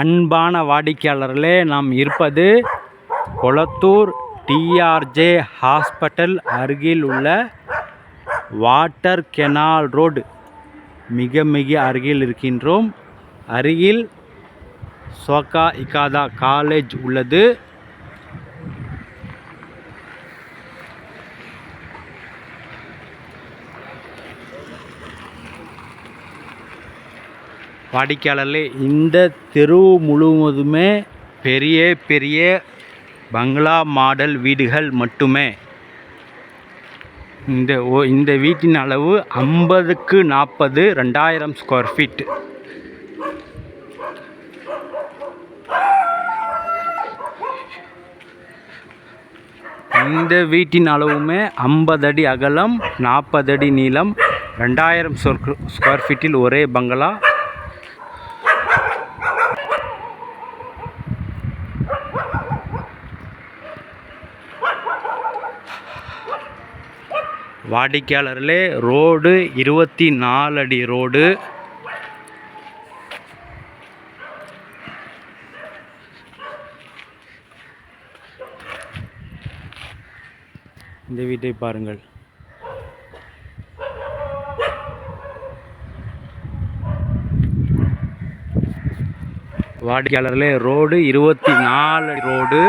அன்பான வாடிக்கையாளர்களே நாம் இருப்பது கொளத்தூர் டிஆர்ஜே ஹாஸ்பிட்டல் அருகில் உள்ள வாட்டர் கெனால் ரோடு மிக மிக அருகில் இருக்கின்றோம். அருகில் சோகா இகாதா காலேஜ் உள்ளது. வாடிக்கையாளர்களே இந்த தெரு முழுவதுமே பெரிய பெரிய பங்களா மாடல் வீடுகள் மட்டுமே. இந்த ஓ இந்த வீட்டின் அளவு ஐம்பதுக்கு நாற்பது ரெண்டாயிரம் ஸ்கொயர் ஃபீட் இந்த வீட்டின் அளவுமே ஐம்பது அடி அகலம் நாற்பது அடி நீளம் ரெண்டாயிரம் ஸ்கொயர் ஃபீட்டில் ஒரே பங்களா. வாடிக்கையாளர்களே ரோடு இருபத்தி நாலு அடி ரோடு. இந்த வீட்டை பாருங்கள். வாடிக்கையாளர்களே ரோடு இருபத்தி நாலு ரோடு.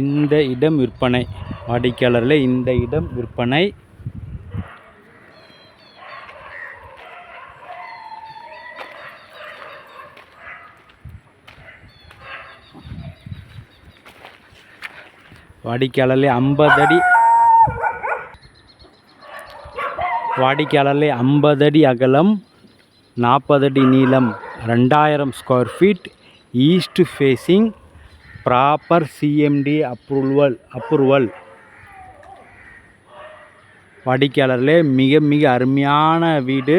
இந்த இடம் விற்பனை. வாடிக்கையாளரில் இந்த இடம் விற்பனை. வாடிக்கையாளர்களே ஐம்பது அடி. வாடிக்கையாளர்களே ஐம்பது அடி அகலம் நாற்பது அடி நீளம் ரெண்டாயிரம் square feet east facing proper CMD approval approval வாடிக்கையாளர்களே மிக மிக அருமையான வீடு.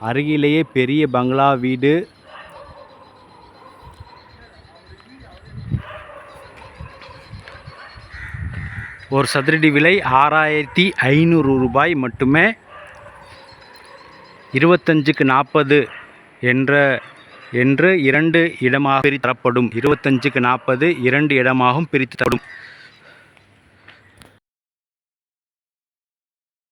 அருகிலேயே பெரிய பங்களா வீடு. ஒரு சதுரடி விலை ஆறாயிரத்தி ஐநூறு ரூபாய் மட்டுமே. இருபத்தஞ்சுக்கு நாற்பது என்ற என்று இரண்டு இடமாக பிரித்து தரப்படும் இருபத்தஞ்சுக்கு நாற்பது இரண்டு இடமாகவும் பிரித்து தரப்படும்